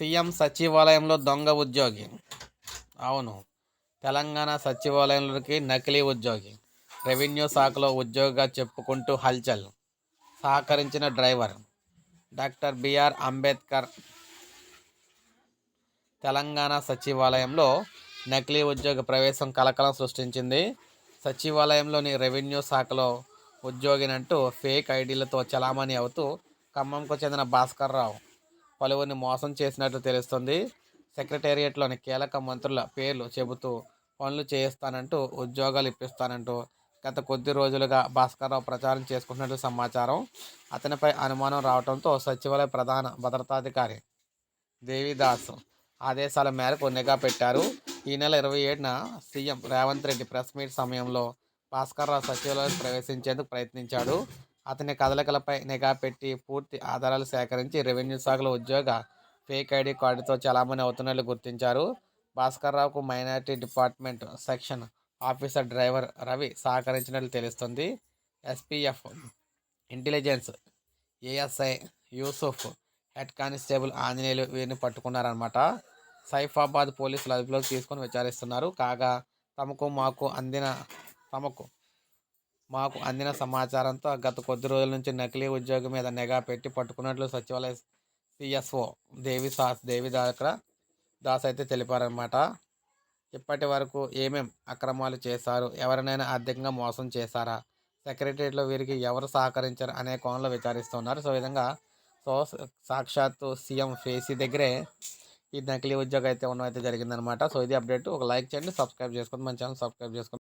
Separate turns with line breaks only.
CM సచివాలయంలో దొంగ ఉద్యోగి. అవును. తెలంగాణ సచివాలయంలోకి నకిలీ ఉద్యోగి. రెవెన్యూ శాఖలో ఉద్యోగిగా చెప్పుకుంటూ హల్చల్. సహకరించిన driver. Doctor B R Ambedkar. Telangana సచివాలయంలో నకిలీ ఉద్యోగ ప్రవేశం కలకలం సృష్టించింది. సచివాలయంలోని రెవెన్యూ శాఖలో ఉద్యోగినంటూ ఫేక్ ఐడీలతో చలామణి అవుతూ ఖమ్మంకు చెందిన భాస్కర్ రావు. పలువురిని మోసం చేసినట్లు తెలుస్తుంది. సెక్రటేరియట్లోని కీలక మంత్రుల పేర్లు చెబుతూ పనులు చేయిస్తానంటూ ఉద్యోగాలు ఇప్పిస్తానంటూ గత కొద్ది రోజులుగా భాస్కర్రావు ప్రచారం చేసుకుంటున్నట్లు సమాచారం. అతనిపై అనుమానం రావడంతో సచివాలయ ప్రధాన భద్రతాధికారి దేవిదాస్ ఆదేశాల మేరకు నిఘా పెట్టారు. ఈ నెల ఇరవై ఏడున CM Revanth Reddy press meet సమయంలో భాస్కర్రావు సచివాలయం ప్రవేశించేందుకు ప్రయత్నించాడు. అతని కదలికలపై నిఘా పెట్టి పూర్తి ఆధారాలు సేకరించి రెవెన్యూ శాఖలో ఉద్యోగ ఫేక్ ఐడి కార్డుతో చలామణి అవుతున్నట్లు గుర్తించారు. భాస్కర్రావుకు minority department section officer driver Ravi సహకరించినట్లు తెలుస్తుంది. SPF intelligence ASI Yusuf head constable Anjaneyulu వీరిని పట్టుకున్నారనమాట సైఫాబాద్ పోలీసులు అదుపులోకి తీసుకొని విచారిస్తున్నారు. కాగా తమకు మాకు అందిన తమకు మాకు అందిన సమాచారంతో గత కొద్ది రోజుల నుంచి నకిలీ ఉద్యోగి మీద నిఘా పెట్టి పట్టుకున్నట్లు సచివాలయ సిఎస్ఓ దేవి సాస్ దేవి దాకర దాస్ అయితే తెలిపారనమాట ఇప్పటి వరకు ఏమేం అక్రమాలు చేశారు? ఎవరినైనా ఆర్థికంగా మోసం చేశారా? సెక్రటరీలో వీరికి ఎవరు సహకరించారు అనే కోణంలో విచారిస్తున్నారు. సో విధంగా సో సాక్షాత్తు సీఎం ఫేసీ దగ్గరే ఈ నకిలీ ఉద్యోగం అయితే ఉన్నది అయితే జరిగిందనమాట సో ఇది అప్డేట్. ఒక లైక్ చేయండి సబ్స్క్రైబ్ చేసుకోండి. మన ఛానల్ సబ్స్క్రైబ్ చేసుకోండి.